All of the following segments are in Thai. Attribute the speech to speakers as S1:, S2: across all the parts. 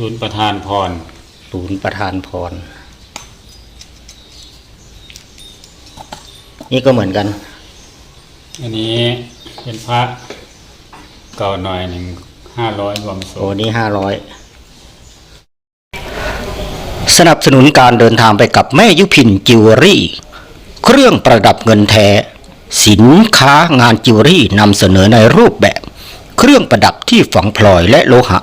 S1: ศูนย์ประธานพร
S2: ศูนย์ประธานพร นี่ก็เหมือนกัน
S1: อันนี้เป็นพระเก่าหน่อยหนึ่งห้าร้อยรวมส
S2: โอ้
S1: งฆ์
S2: นี่ห้าร้อยสนับสนุนการเดินทางไปกับแม่ยุพินจิวเวลรี่ เครื่องประดับเงินแท้ สินค้างานจิวเวลรี่นำเสนอในรูปแบบ เครื่องประดับที่ฝังพลอยและโลหะ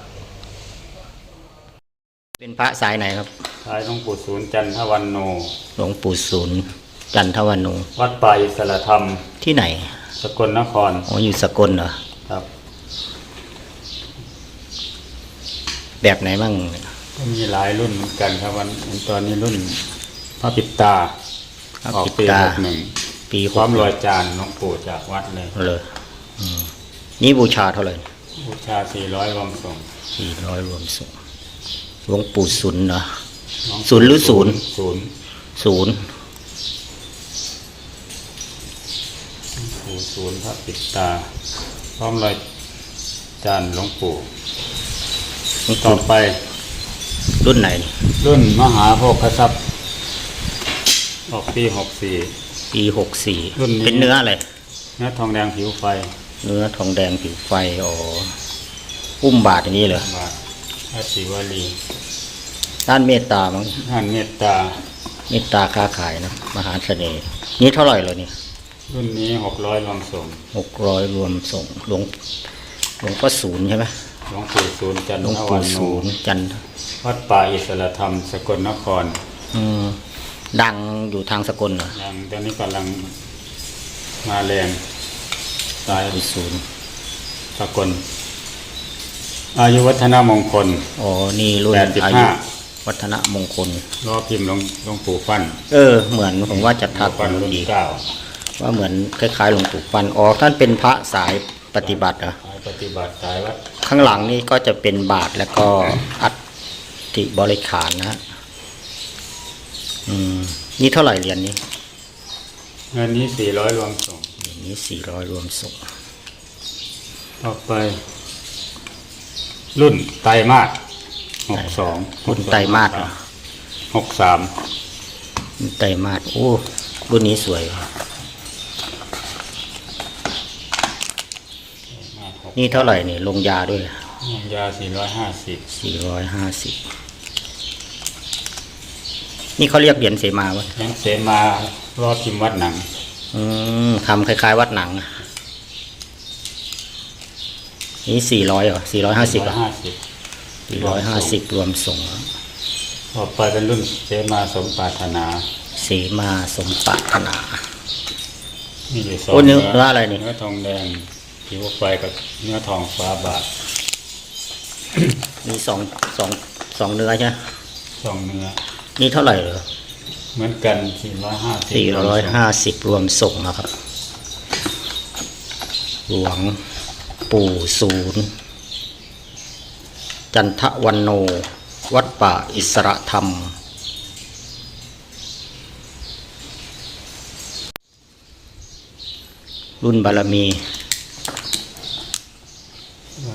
S2: ระสายไหนครับ
S1: สายหลวงปู่ศูนย์จันทวันโน
S2: หลวงปู่ศูนย์จันทวันโน
S1: วัดป่าอิสระธรรม
S2: ที่ไหน
S1: สกลนคร
S2: อ๋ออยู่สกลเหรอ
S1: ครับ
S2: แบบไหนบ้าง
S1: ก็มีหลายรุ่นเหมือนกันครับวันตอนนี้รุ่นพระปิดตา
S2: พระ
S1: ออก
S2: ปิด
S1: ปี
S2: ตา
S1: หกหนึ่ง
S2: ปี
S1: พร้อมรอยจานหลวงปู่จากวัดเลย
S2: เลยอืมนี่บูชาเท่าไหร่
S1: บูชาสี่ร้อยรวมสงฆ์
S2: สี่ร้อยรวมสูง หลวงปู่ศูนย์เนาะ
S1: หลวงปู่
S2: ศูนย์หรือศูนย์
S1: ศูนย์
S2: ศูนย์
S1: ปู่ศูนย์พระปิดตา พร้อมรอยจานหลวงปู่
S2: หลวง
S1: ต่อ
S2: ปู่
S1: ไป
S2: รุ่นไหน
S1: รุ่นมหาโภคทรัพย์ออกปีหกสี่
S2: ปีหกสี่
S1: รุ่นนี้
S2: เป็นเนื้ออะไร
S1: เนื้อทองแดงผิวไฟ
S2: เนื้อทองแดงผิวไฟอ๋ออุ้มบาทอย่างนี้เหรอบา
S1: ท พระศิวลี
S2: ด้านเมตตามั้ง
S1: ท่านเมตตา
S2: เมตตาค้าขายนะมหาเสน่ห์นี่เท่าไหร่เลยนี่
S1: รุ่นนี้หกร้อยรวมส่งฆ์
S2: หกร้อยรวมส่งหลวงหลวงพ่อศูนย์ใช่ไหม
S1: หลวงปู่ศูนย์จัน
S2: หลวง
S1: ท
S2: ปู่
S1: วันโน
S2: ศูนย์จันท
S1: วัดป่าอิสระธรรมสกลนคร
S2: อืมดังอยู่ทางสกลเหรอ
S1: ยังตอนนี้กำลังมาแรงสาย
S2: ปู่ศูนย์
S1: สกล อายุวัฒนมงคล
S2: อ๋อ นี่รุ่น
S1: แปดสิบ
S2: อา
S1: ห้า
S2: ยุวัฒนมงคล
S1: รอพิมพ์หลวงหลวงปู่ฟัน
S2: เออ เหมือนผมว่าจะทัก
S1: ฟันรุ่น
S2: อีก
S1: เก้า
S2: ว่าเหมือนคล้ายๆหลวงปู่ฟันอ๋อท่านเป็นพระสายปฏิบัติเหรอ
S1: สายปฏิบัติสายวัด
S2: ข้างหลังนี่ก็จะเป็นบาทแล้วก็อัฐิบริขารนะฮะอืม นี่เท่าไหร่เหรียญนี้
S1: เงินนี้สี่ร้อยรวมส่งฆ์
S2: เหรียญนี้สี่ร้อยรวมส่ง
S1: ต่อไป รุ่นไตรมาสหกสอง
S2: รุ่นไตรมาสเหรอ
S1: หกสาม
S2: ไตรมาสโอ้รุ่นนี้สวย นี่เท่าไหร่นี่ลงยาด้วย
S1: ยาสี่ร้อยห้าสิบ
S2: สี่ร้อยห้าสิบนี่เขาเรียกเหรียญเสมาวะ
S1: ยังเสมารอบพิมพ์วัดหนัง
S2: อืมทำคล้ายๆ วัดหนังอะ นี่สี่ร้อยเหรอสี่ร้อยห้าสิบ
S1: ห้าสิบ
S2: สี่ร้อยห้าสิบรวมส่ง
S1: ต่อไปเป็นรุ่นเสมาสมปรารถนา
S2: เสมาสมปรารถนา
S1: มีอยู่สอง
S2: โอ้เนื้อเนื้ออะไรนี่
S1: เนื้อทองแดงผิวไฟกับเนื้อทองฟ้าบาท
S2: มีสองสองสองเนื้อใช่ไหม
S1: สองเนื้อ
S2: นี่เท่าไหร่เหรอ
S1: เหมือนกันสี่ร้อยห้าสิบ
S2: สี่ร้อยห้าสิบรวมส่งนะครับหลวง ปู่ศูนย์จันทวันโน วัดป่าอิสระธรรม รุ่นบารมี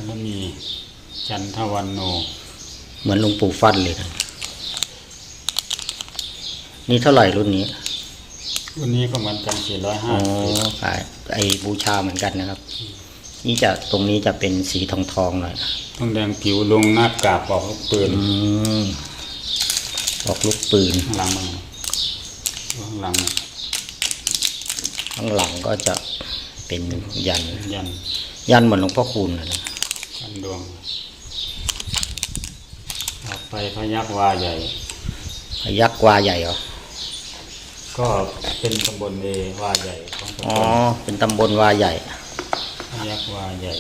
S1: แล้วมี จันทวันโน
S2: เหมือนหลวงปู่ฟันเลยนะนี่เท่าไหร่รุ่นนี้
S1: รุ่นนี้ก็เหมือนกันสี่ร้อยห้า
S2: อ๋อ
S1: สิบ
S2: ขายไอบูชาเหมือนกันนะครับ นี่จะตรงนี้จะเป็นสีทองทองๆหน่อย
S1: ทองแดงผิวลงหน้ากากบอกลูกปืน
S2: อืมออกลูกปืน
S1: ข้างหลังมันข้างหลังน่ะ
S2: ข้างหลังก็จะเป็นยัน
S1: ยัน
S2: ยันเหมือนหลวงพ่อคูณนะ
S1: ยันดวงต่อไปพยักวาใหญ่
S2: พยักวาใหญ่เหรอ
S1: ก็เป็นตำบลเอวาใหญ่ของตำ
S2: อ๋อ
S1: บล
S2: เป็นตำบลวาใหญ่
S1: พ ยักวาใหญ่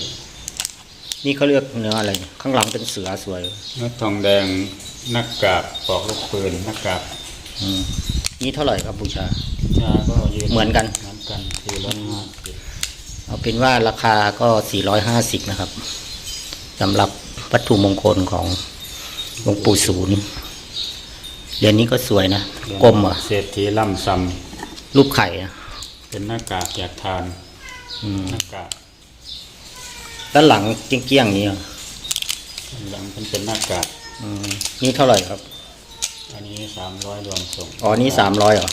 S2: นี่เขาเรียกเนื้ออะไร ข้างหลังเป็นเสือสวย
S1: เนื้อทองแดงหน้ากากปอกลูกปืนหน้ากาก
S2: อืมนี่เท่าไหร่ครับบูชา
S1: ชาก็ยืน
S2: เหมือนกัน
S1: เหมือนกันสี่ร้อยห้าสิบ
S2: เอาเป็นว่าราคาก็450นะครับสำหรับวัตถุมงคลของหลวงปู่ศูนย์เหรียญนี้ก็สวยนะกลมเหรอะ
S1: เศรษฐีล่ำซ
S2: รูปไข่อะำ
S1: เป็นหน้ากากอยากทาน
S2: อืม
S1: หน้ากาก
S2: ด้านหลังเกี้ยงๆนี้อะ
S1: หลังเป็นเป็นหน้ากาก
S2: อืมนี่เท่าไหร่ครับ
S1: อันนี้สามร้อยรวมส่ง
S2: อ๋อนี่300เหรอ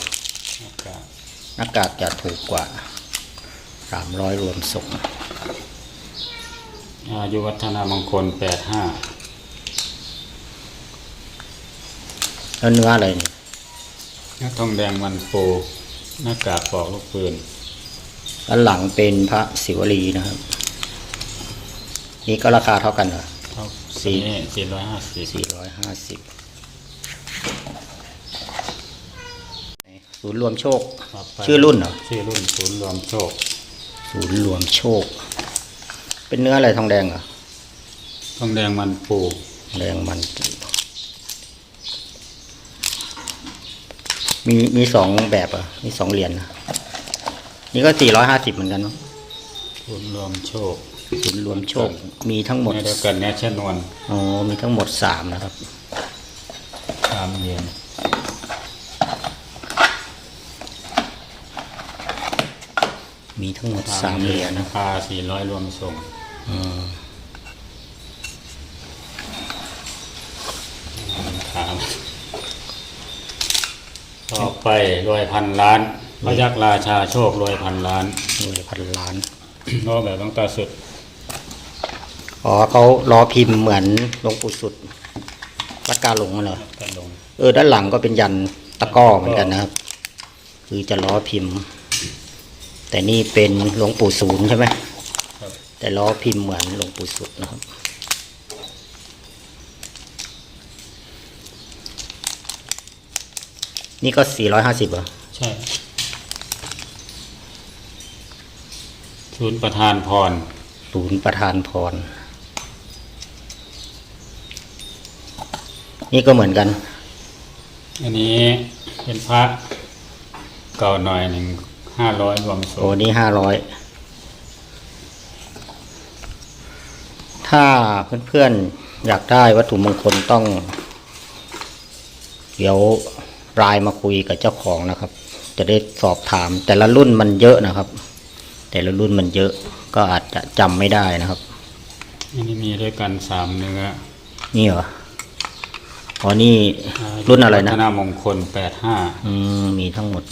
S1: หน้ากาก
S2: หน้ากากจะถูกกว่า300รวมส่ง
S1: อายุวัฒนามงคลแปดห้า
S2: แล้วเนื้ออะไรเนี่ย
S1: เนื้อทองแดงมันปูหน้ากากปอกลูกปืน
S2: ด้านหลังเป็นพระศิวลีนะครับ นี่ก็ราคาเท่ากันเหรอ
S1: เท่า
S2: สี่
S1: สี่สี่ร้อยห้าสิบ
S2: สี่ร้อยห้าสิบศูนย์รวมโชค ชื่อรุ่นเหรอ
S1: ชื่อรุ่นศูนย์รวมโชค
S2: ศูนย์รวมโชค เป็นเนื้ออะไรทองแดงเหรอ
S1: ทองแดงมันปู
S2: แดงมันมีมีสองแบบเหรอะ มีสองเหรียญนะนี่ก็สี่ร้อยห้าสิบเหมือนกันมั้ง
S1: ศูนย์รวมโชค
S2: ศูนย์รวมโชคมีทั้งหมด
S1: ในเดียวกันเนี่ยชนวน
S2: อ๋อมีทั้งหมดสามนะครับ
S1: สามเหรียญ
S2: มีทั้งหมดสามเหรียญนะ
S1: ราคาสี่ร้อยรวมส่ง
S2: อืม
S1: ถามต่อไปรวยพันล้านพยักราชาโชครวยพันล้าน
S2: รวยพันล้าน
S1: ก็แบบต้องตาสุด
S2: อ๋อเขารอพิมพ์เหมือนหลวงปู่สุดวัดกาหลงอะเหรอ
S1: กันลง
S2: เออ ด้านหลังก็เป็นยันตะกร้อเหมือนกันนะครับ คือจะล้อพิมพ์ แต่นี่เป็นหลวงปู่ศูนย์ใช่ไหม
S1: ครับ
S2: แต่ล้อพิมพ์เหมือนหลวงปู่สุดนะครับ นี่ก็สี่ร้อยห้าสิบเหรอ
S1: ใช่ศูนย์ประธานพร
S2: ศูนย์ประธานพร นี่ก็เหมือนกัน
S1: อันนี้เป็นพระเก่าหน่อยหนึ่งห้าร้อยรวมส่
S2: โอ้
S1: ง
S2: นี่ห้าร้อยถ้าเพื่อนๆอยากได้วัตถุมงคลต้อง เดี๋ยวไลน์มาคุยกับเจ้าของนะครับ จะได้สอบถาม แต่ละรุ่นมันเยอะนะครับ แต่ละรุ่นมันเยอะ ก็อาจจะจำไม่ได้นะครับ
S1: อันนี้มีด้วยกันสามเนื้อ
S2: นี่เหรอ อ๋อนี่รุ่นอะไรนะ
S1: วัฒนามงคลแปดห้า
S2: อืมมีทั้งหมด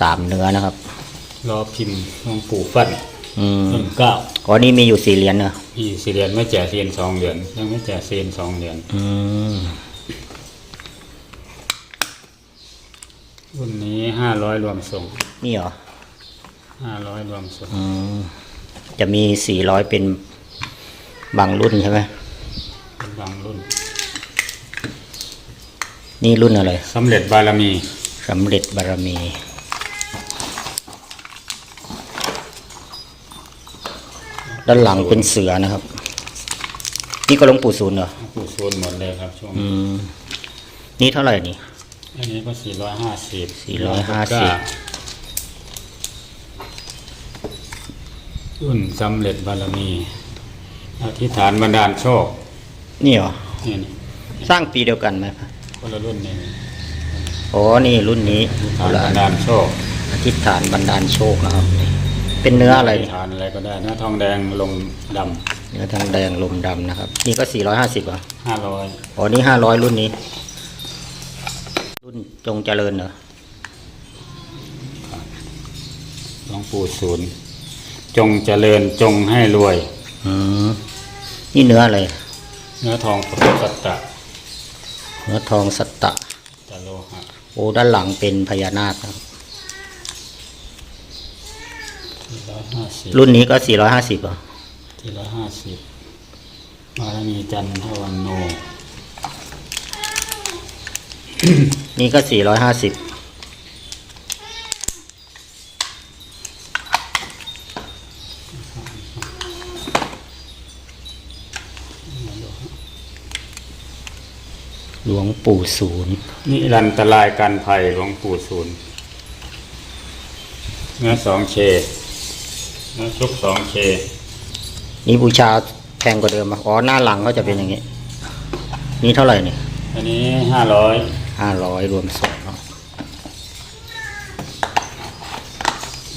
S2: สามเนื้อนะครับ
S1: รอพิมพ์หลวงปู่ฟัน
S2: อืม
S1: รุ่นเก้า
S2: อ๋อนี่มีอยู่สี่เหรียญเนอะ
S1: พี่สี่เหรียญไม่แจกเซียนสองเหรียญยังไม่แจกเซียนสองเหรียญ
S2: อืม
S1: รุ่นนี้ห้าร้อยรวมส่ง
S2: นี่เหรอ
S1: ห้าร้อยรวมส่ง
S2: อืมจะมีสี่ร้อยเป็นบางรุ่นใช่ไหม
S1: เป็นบางรุ่น
S2: นี่รุ่นอะไร
S1: สำเร็จบารมี
S2: สำเร็จบารมีด้านหลังเป็นเสือนะครับ นี่ก็หลวงปู่ศูนย์เหรอ
S1: หลวงปู่ซูนหมดเลยครับช่วง
S2: อืมนี่เท่าไหร่นี่
S1: อันนี้ก็สี่ร้อยห้าสิบ
S2: 450
S1: รุ่นสำเร็จบารมี อธิษฐานบันดาลโชค
S2: นี่เหรอ
S1: นี่นี่
S2: สร้างปีเดียวกันไหมครับ
S1: คนละรุ่นนี่
S2: อ๋อนี่รุ่นนี้
S1: อธิษฐานบันดาลโชค
S2: อธิษฐานบันดาลโชคนะครับ เป็นเนื้ออะไร
S1: อธิษฐานอะไรก็ได้เนื้อทองแดงลงด
S2: เนื้อทางแดงลมดำนะครับ นี่ก็สี่ร้อยห้าสิบอะำ
S1: ห้าร้อย
S2: อ๋อนี่ห้าร้อยรุ่นนี้ รุ่นจงเจริญเหรอ
S1: หลวงปู่ศูนย์จงเจริญจงให้รวย
S2: อืมนี่เนื้ออะไร
S1: เนื้อทองปฏิสัตตะ
S2: เนื้อทองสัตตะ
S1: ตะโลหะ
S2: โอ้ด้านหลังเป็นพญานาคนะครับ
S1: สี่ร้อยห้าสิบ
S2: รุ่นนี้ก็สี่ร้อยห้าสิบอะ
S1: สี่ร้อยห้าสิบบารมีจันทวันโน
S2: นี่ก็สี่ร้อยห้าสิบ หลวงปู่ศูนย์
S1: นิรันตรายการภัยหลวงปู่ศูนย์เนื้อสองเคเนื้อชุบสองเค
S2: นี่บูชาแพงกว่าเดิมปะอ๋อหน้าหลังก็จะเป็นอย่างนี้ นี่เท่าไหร่เนี่ย
S1: อันนี้ห้าร้อย
S2: ห้าร้อยรวมส่งเนาะ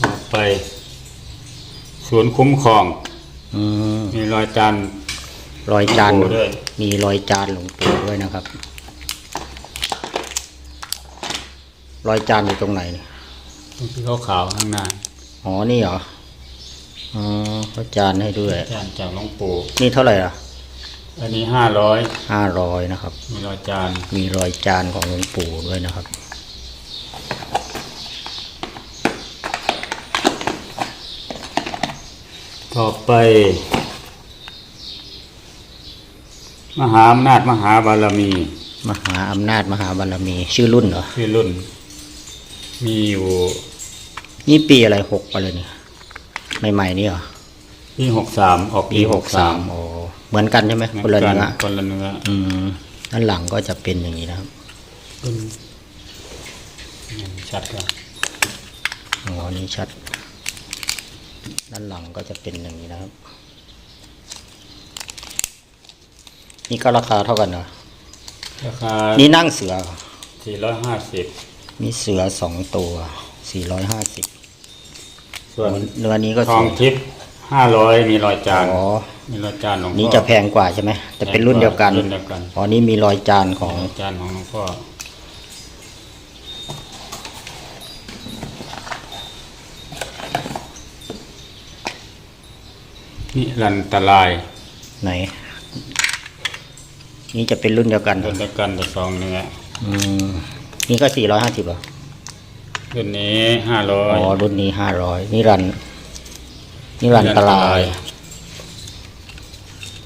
S1: ออกไปศูนย์คุ้มครอง
S2: อืม
S1: มีรอยจันทร์
S2: รอยจาน
S1: หลวงปู่ด้วย
S2: มีรอยจานหลวงปู่ด้วยนะครับ รอยจานอยู่ตรงไหนเนี่ย
S1: ที่ขาวๆข้างหน้า
S2: อ๋อนี่เหรออ๋อเขาจานให้ด้วย
S1: จานจากหลวงปู่
S2: นี่เท่าไหร่ล่ะ
S1: อันนี้ห้าร้อย
S2: ห้าร้อยนะครับ
S1: มีรอยจาน
S2: มีรอยจานของหลวงปู่ด้วยนะครับ
S1: ต่อไป มหาอำนาจมหาบารมี
S2: มหาอำนาจมหาบารมี ชื่อรุ่นเหรอ
S1: ชื่อรุ่น มีอยู่
S2: นี่ปีอะไรหกอะไรเนี่ยใหม่ๆนี่เหรอ
S1: ปีหกสามออก
S2: ปีหกสามอ๋อเหมือนกันใช่ไหมคนละเนื้อ
S1: คนละเนื้อ
S2: อืมด้านหลังก็จะเป็นอย่างนี้นะครับ
S1: เป็นชัดแล้ว
S2: อ๋อนี่ชัด ด้านหลังก็จะเป็นอย่างนี้นะครับ นี่ก็ราคาเท่ากันเหรอ
S1: ราคา
S2: นี่นั่งเสือเหรอ
S1: สี่ร้อยห้าสิบ
S2: มีเสือสองตัวสี่ร้อยห้าสิบ
S1: ส่วน
S2: เนื้อนี้ก็
S1: ทอง
S2: สวย
S1: ทิพย์ห้าร้อยมีรอยจาน
S2: อ๋อ
S1: มีรอยจานหลวงพ่อ
S2: นี้จะแพงกว่าใช่ไหมแต่เป็นรุ่นเดียวกัน
S1: รุ่นเดียวกัน
S2: อ๋อนี่มีรอยจานของ
S1: รอยจานของหลวงพ่อนิรันตราย
S2: ไหน นี่จะเป็นรุ่นเดียวกัน
S1: รุ่นเดียวกันแต่สองเนื้อ
S2: อืม นี่ก็สี่ร้อยห้าสิบเหรอ
S1: รุ่นนี้ห้าร้อ
S2: อ๋
S1: ย
S2: อรุ่นนี้ห้าร้อยนี่รันนี่รันตราย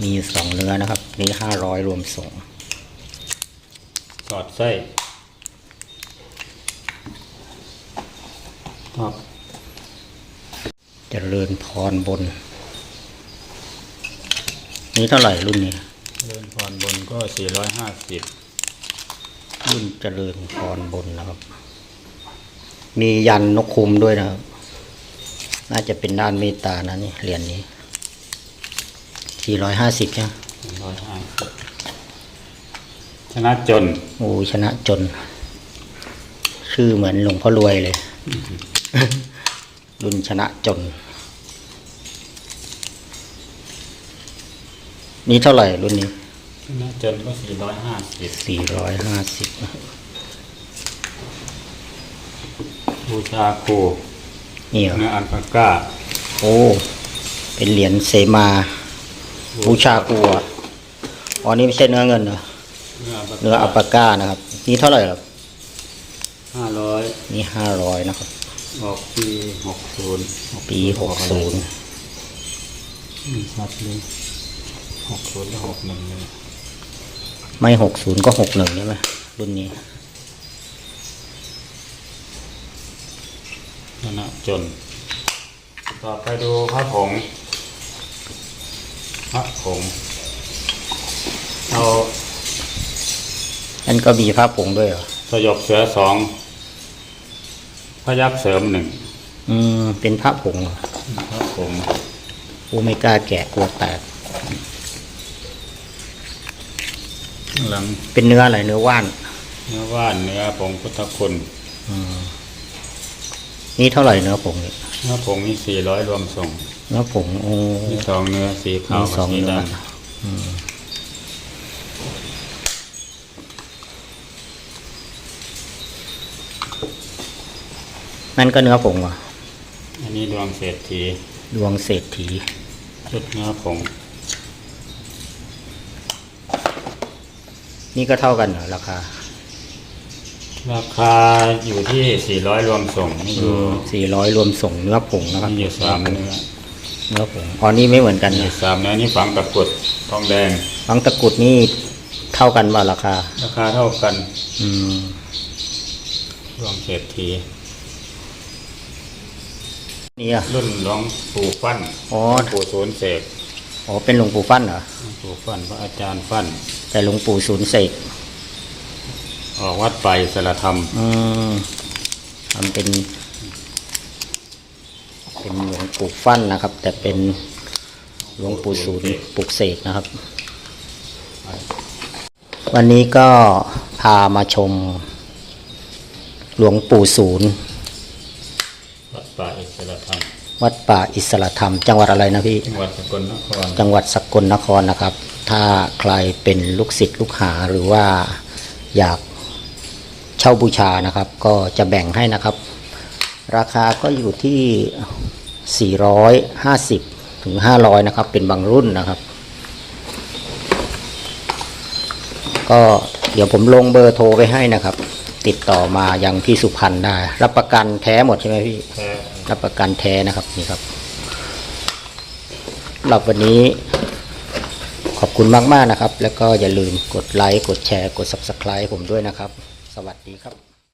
S2: มีอยู่สองเนื้อนะครับ นี่ห้าร้อยรวมส่ง
S1: สอดไส้ครับ
S2: เจริญพรบน นี่เท่าไหร่รุ่นนี้
S1: เดินพรบนก็สี่ร้อยห้าสิบ
S2: รุ่นเจริญพรบนนะครับ มียันนกคุมด้วยนะครับ น่าจะเป็นด้านเมตตานะนี่เหรียญนี้สี่ร้อยห้าสิบใช่ไหม
S1: ร้อยห้าชนะจน
S2: โอ้ชนะจน ชื่อเหมือนหลวงพ่อรวยเลย รุ่นชนะจน นี่เท่าไหร่รุ่นนี้
S1: ช นะจนก็สี่ร้อยห้าสิบ
S2: สี่ร้อยห้าสิบ
S1: บูชาครู
S2: นี่เหรอ
S1: เนื้ออัลปาก้า
S2: โอ้ เป็นเหรียญเสมา บูชากัวอ๋อนี่ไม่ใช่เนื้อเงินเหรอเนื้ออัปปาก้านะครับ นี่เท่าไหร่ครับ
S1: ห้าร้อย
S2: นี่ห้าร้อยนะครับ
S1: ออกปีหกศูนย์
S2: ปีหกศูนย์
S1: ชัดเลยหกศูนย์และหกหนึ่งเลย
S2: ไม่หกศูนย์ก็หกหนึ่งใช่ไหมรุ่นนี้
S1: ชนะจน ต่อไปดูพระผงพระผงเอา
S2: นั่นก็มีผ้าผงด้วยเหรอ
S1: สยบเสือสองพยับเสริมหนึ่ง
S2: อืมเป็นผ้าผงเหรอ
S1: พระผง
S2: กูไม่กล้าแกะกลัวแตก
S1: ข้าง หลัง
S2: เป็นเนื้ออะไรเนื้อว่าน
S1: เนื้อว่านเนื้อผงพุทธคุณ
S2: อืมนี่เท่าไหร่เนื้อผงนี่
S1: เนื้อผงนี่สี่ร้อยรวมส่ง
S2: เนื้อผงโอ้
S1: มีสองเนื้อสีขาว
S2: มีส
S1: กับ
S2: อง
S1: สี
S2: เนื้อ
S1: ด
S2: นั่นก็เนื้อผงเหรอำ
S1: อันนี้ดวงเศรษฐี
S2: ดวงเศรษฐี
S1: ชุดเนื้อผง
S2: นี่ก็เท่ากันเหรอราคา
S1: ราคาอยู่ที่สี่ร้อยรวมส่งนี่อยู่
S2: สี่ร้อยรวมส่งเนื้อผงนะครับ
S1: นี่อยู่สามเนื้อ
S2: เนื้อผงอ๋อนี่ไม่เหมือนกัน
S1: นี่
S2: นะ
S1: สามเนื้อนี่ฝังตะกรุดทองแดง
S2: บางตะกรุดนี่เท่ากันว่าราคา
S1: ราคาเท่ากัน
S2: อืม
S1: ดวงเศรษฐี
S2: นี่อะ
S1: รุ่นหลวงปู่ฟั่น
S2: อ๋อ
S1: หลวงปู่ศูนย์เสก
S2: อ๋อเป็นหลวงปู่ฟั่นเหรอ
S1: หลวงปู่ฟั่นพระอาจารย์ฟั่น
S2: แต่หลวงปู่ศูนย์เสก
S1: ออกวัดไปสารธรรม
S2: อืมมันเป็น เป็นหลวงปู่ฟั่นนะครับ แต่เป็นหลวงปู่ศูนย์ปลุกเสกนะครับ วันนี้ก็พามาชม หลวงปู่ศูนย์
S1: วัดป่าอิสระธรรม
S2: วัดป่าอิสระธรรม จังหวัดอะไรนะพี่
S1: จังหวัดสกลนคร
S2: จังหวัดสกลนครนะครับ ถ้าใครเป็นลูกศิษย์ลูกหาหรือว่าอยากเช่าบูชานะครับ ก็จะแบ่งให้นะครับ ราคาก็อยู่ที่ 450 ถึง 500 นะครับ เป็นบางรุ่นนะครับ ก็เดี๋ยวผมลงเบอร์โทรไปให้นะครับ ติดต่อมายังพี่สุพรรณได้ รับประกันแท้หมดใช่ไหมพี่
S1: แท้
S2: รับประกันแท้นะครับนี่ครับสำหรับวันนี้ข อบคุณมาก ๆ นะครับ แล้วก็อย่าลืมกดไลค์ กดแชร์ กด Subscribe ผมด้วยนะครับ สวัสดีครับ